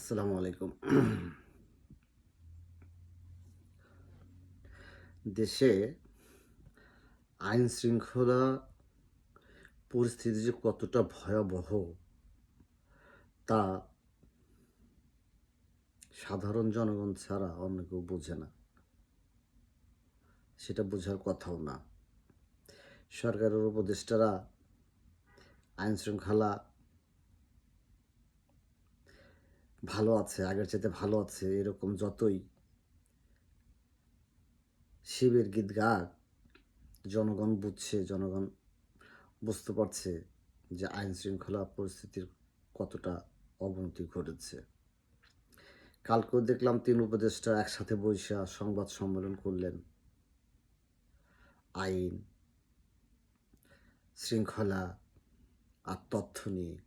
আসসালামু আলাইকুম। দেশে আইন শৃঙ্খলা পরিস্থিতি যে কতটা ভয়াবহ, তা সাধারণ জনগণ ছাড়া অন্য কেউ বোঝে না। সেটা বোঝার কথাও না। সরকারের উপদেষ্টারা আইন শৃঙ্খলা ভালো আছে, আগের চাইতে ভালো আছে, এরকম যতই। শিবের গীত গাক, জনগণ বুঝছে, জনগণ বুঝতে পারছে যে আইন শৃঙ্খলা পরিস্থিতির কতটা অবনতি ঘটেছে। কালকেও দেখলাম তিন উপদেষ্টা একসাথে বৈশা সংবাদ সম্মেলন করলেন। আইন, শৃঙ্খলা আর তথ্য নিয়ে।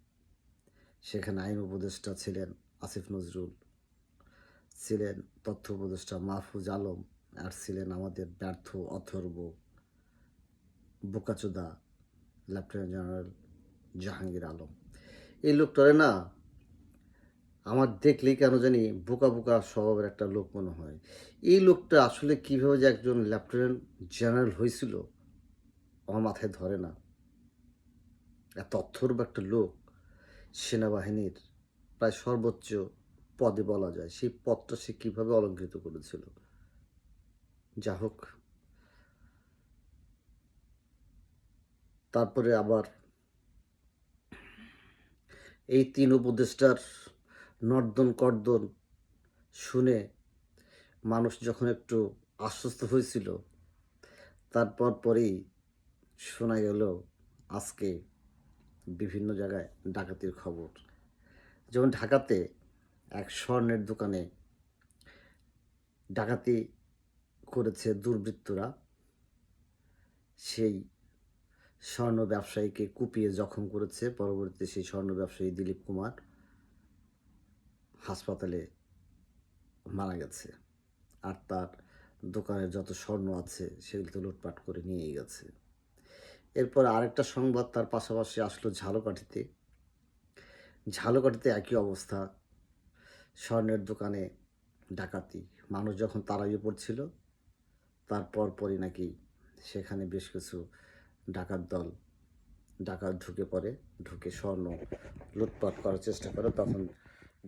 সেখানে আইন উপদেষ্টা ছিলেন আসিফ নজরুল ছিলেন তথ্য উপদেষ্টা মাহফুজ আলম আর ছিলেন আমাদের ব্যর্থ অথর্ব বোকাচোদা লেফটেন্যান্ট জেনারেল জাহাঙ্গীর আলম। এই লোকটারে না আমার দেখলেই কেন জানি বোকা বোকা স্বভাবের একটা লোক মনে হয়। এই লোকটা আসলে কীভাবে যে একজন লেফটেন্যান্ট জেনারেল হয়েছিল আমার মাথায় ধরে না। এত অথর্ব একটা লোক সেনাবাহিনীর প্রায় সর্বোচ্চ পদে বলা যায়। সেই পদটা সে কীভাবে অলঙ্কৃত করেছিল? যা হোক। তারপরে আবার এই তিন উপদেষ্টার নর্দন কর্দন শুনে মানুষ যখন একটু আশ্বস্ত হয়েছিল, তারপর পরেই শোনা গেল আজকে বিভিন্ন জায়গায় ডাকাতির খবর। যেমন ঢাকাতে এক স্বর্ণের দোকানে ডাকাতি করেছে দুর্বৃত্তরা, সেই স্বর্ণ ব্যবসায়ীকে কুপিয়ে জখম করেছে পরবর্তীতে সেই স্বর্ণ ব্যবসায়ী দিলীপ কুমার হাসপাতালে মারা গেছে। আর তার দোকানের যত স্বর্ণ আছে সেগুলো তো লুটপাট করে নিয়ে গেছে। এরপর আরেকটা সংবাদ তার পাশাপাশি আসলো ঝালকাঠিতে। ঝালকাঠিতে একই অবস্থা। স্বর্ণের দোকানে ডাকাতি। মানুষ যখন তাড়াইয়ে পড়ছিল, তারপর পরই নাকি সেখানে বেশ কিছু ডাকাত দল ডাকাত ঢুকে পড়ে, ঢুকে স্বর্ণ লুটপাট করার চেষ্টা করে। তখন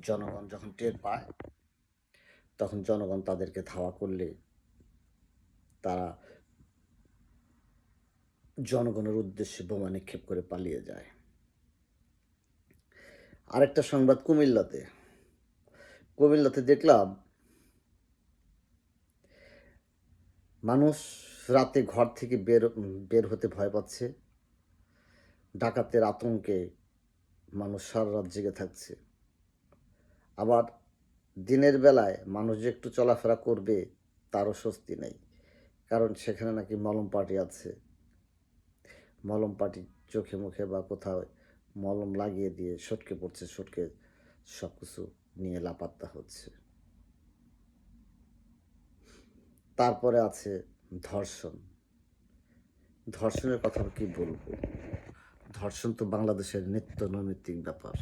জনগণ যখন টের পায়, তখন জনগণ তাদেরকে ধাওয়া করলে তারা জনগণের উদ্দেশ্যে বোমা নিক্ষেপ করে পালিয়ে যায়। আরেকটা সংবাদ কুমিল্লাতে। কুমিল্লাতে দেখলাম, মানুষ রাতে ঘর থেকে বের বের হতে ভয় পাচ্ছে। ডাকাতের আতঙ্কে মানুষ সারা রাত জেগে থাকছে। আবার দিনের বেলায় মানুষ যে একটু চলাফেরা করবে, তারও স্বস্তি নেই। কারণ সেখানে নাকি মলম পার্টি আছে। মলম পাটি চোখে মুখে বা কোথাও মলম লাগিয়ে দিয়ে সটকে পড়ছে, সটকে সব কিছু নিয়ে লাপাত্তা হচ্ছে। তারপরে আছে ধর্ষণ। ধর্ষণের কথা কি বলব? ধর্ষণ তো বাংলাদেশের নিত্য নৈমিত্তিক ব্যাপার।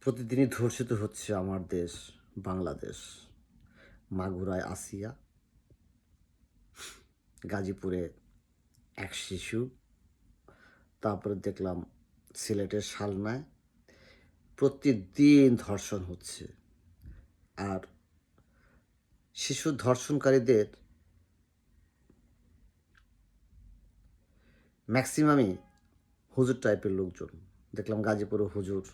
প্রতিদিনই ধর্ষিত হচ্ছে আমার দেশ, বাংলাদেশ। মাগুরায় আসিয়া গাজীপুরে এক শিশু, তারপরে দেখলাম সিলেটের শালনায় প্রতিদিন ধর্ষণ হচ্ছে। আর শিশু ধর্ষণকারীদের ম্যাক্সিমামই হুজুর টাইপের লোকজন। দেখলাম গাজীপুরে হুজুর।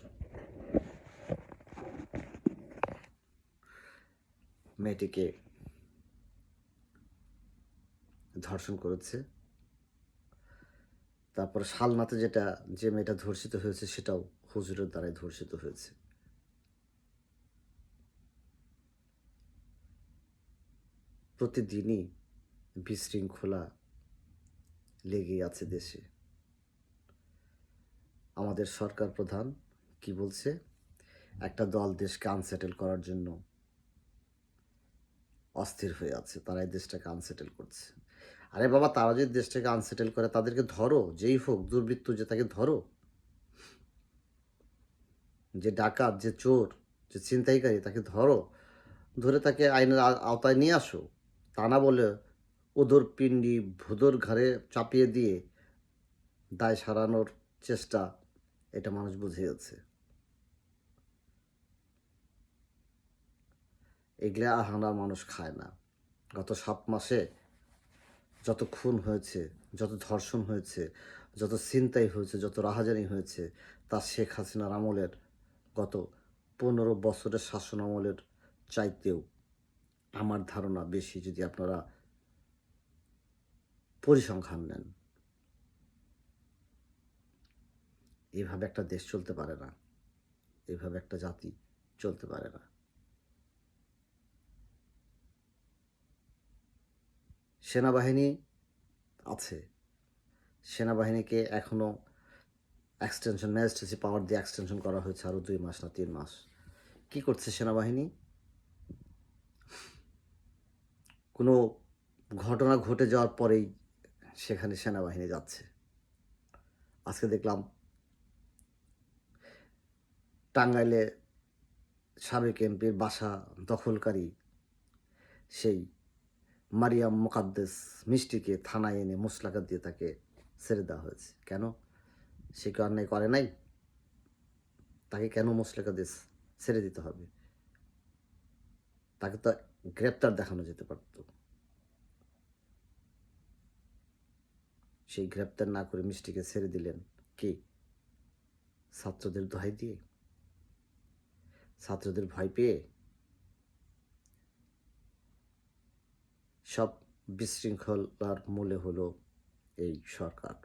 মেয়েটিকে ধর্ষণ করেছে। তারপর শালনাতে যেটা, যে মেয়েটা ধর্ষিত হয়েছে, সেটাও হুজুরের দ্বারাই ধর্ষিত হয়েছে। প্রতিদিনই বিশৃঙ্খলা লেগেই আছে দেশে। আমাদের সরকার প্রধান কি বলছে? একটা দল দেশকে আনসেটেল করার জন্য অস্থির হয়ে আছে। তারাই দেশটাকে আনসেটেল করছে। আরে বাবা, তারা যদি দেশটাকে আনসেটেল করে, তাদেরকে ধরো, যেই হোক, দুর্বৃত্ত যে তাকে ধরো। যে ডাকাত, যে চোর, যে ছিনতাইকারী, তাকে ধরো। ধরে তাকে আইনের আওতায় নিয়ে আসো। তা না বলে ওদর পিণ্ডি, ভুদর ঘাড়ে চাপিয়ে দিয়ে দায় সারানোর চেষ্টা এটা মানুষ বুঝে গেছে এগুলা আহানার মানুষ খায় না। গত সাত মাসে যত খুন হয়েছে, যত ধর্ষণ হয়েছে, যত ছিনতাই হয়েছে, যত রাহাজানি হয়েছে, তা শেখ হাসিনার আমলের গত পনেরো বছরের শাসন আমলের চাইতেও আমার ধারণা বেশি যদি আপনারা পরিসংখ্যান নেন। এভাবে একটা দেশ চলতে পারে না। এভাবে একটা জাতি চলতে পারে না। সেনাবাহিনী আছে। সেনাবাহিনীকে এখনও এক্সটেনশন ম্যাজিস্ট্রেসি পাওয়ার দিয়ে এক্সটেনশন করা হয়েছে আরও দুই মাস না তিন মাস। কি করছে সেনাবাহিনী? কোনো ঘটনা ঘটে যাওয়ার পরেই সেখানে সেনাবাহিনী যাচ্ছে। আজকে দেখলাম টাঙ্গাইলে সাবেক এমপির বাসা দখলকারী সেই মারিয়াম মোকাদ্দেস মিষ্টিকে থানায় এনে মুসলাকা দিয়ে তাকে ছেড়ে দেওয়া হয়েছে। কেন? সে কি অন্যায় করে নাই? তাকে কেন মুসলাকা দিয়ে ছেড়ে দিতে হবে? তাকে তো গ্রেপ্তার দেখানো যেতে পারত। সেই গ্রেপ্তার না করে মিষ্টিকে ছেড়ে দিলেন কি? ছাত্রদের দোহাই দিয়ে? ছাত্রদের ভয় পেয়ে সব বিশৃঙ্খলার মূলে হলো এই সরকার।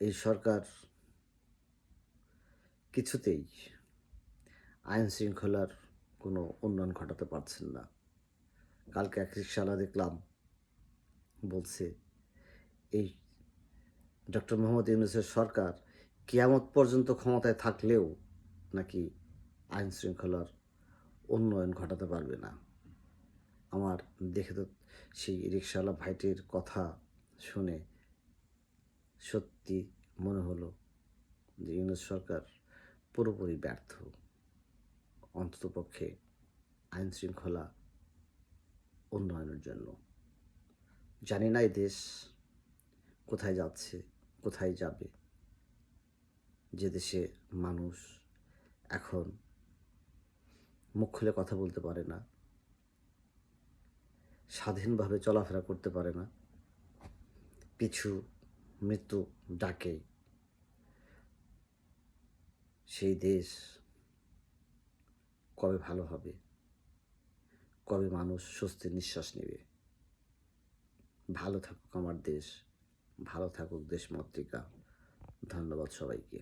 এই সরকার কিছুতেই আইন শৃঙ্খলার কোনো উন্নয়ন ঘটাতে পারছেন না। কালকে এক রিক্সাওয়ালা দেখলাম বলছে, এই ডক্টর মোহাম্মদ ইউনুসের সরকার কিয়ামত পর্যন্ত ক্ষমতায় থাকলেও নাকি আইন শৃঙ্খলার উন্নয়ন ঘটাতে পারবে না। আমার দেখে তো সেই রিক্সাওয়ালা ভাইটির কথা শুনে সত্যি মনে হলো যে ইউনুস সরকার পুরোপুরি ব্যর্থ। অন্ততপক্ষে আইন শৃঙ্খলা উন্নয়নের জন্য। জানি না এই দেশ কোথায় যাচ্ছে, কোথায় যাবে। যে দেশে মানুষ এখন মুখ খুলে কথা বলতে পারে না। স্বাধীনভাবে চলাফেরা করতে পারে না। পিছু মৃত্যু ডাকে সেই দেশ কবে ভালো হবে? কবে মানুষ স্বস্তির নিঃশ্বাস নেবে? ভালো থাকুক আমার দেশ, ভালো থাকুক দেশ মাতৃকা ধন্যবাদ সবাইকে।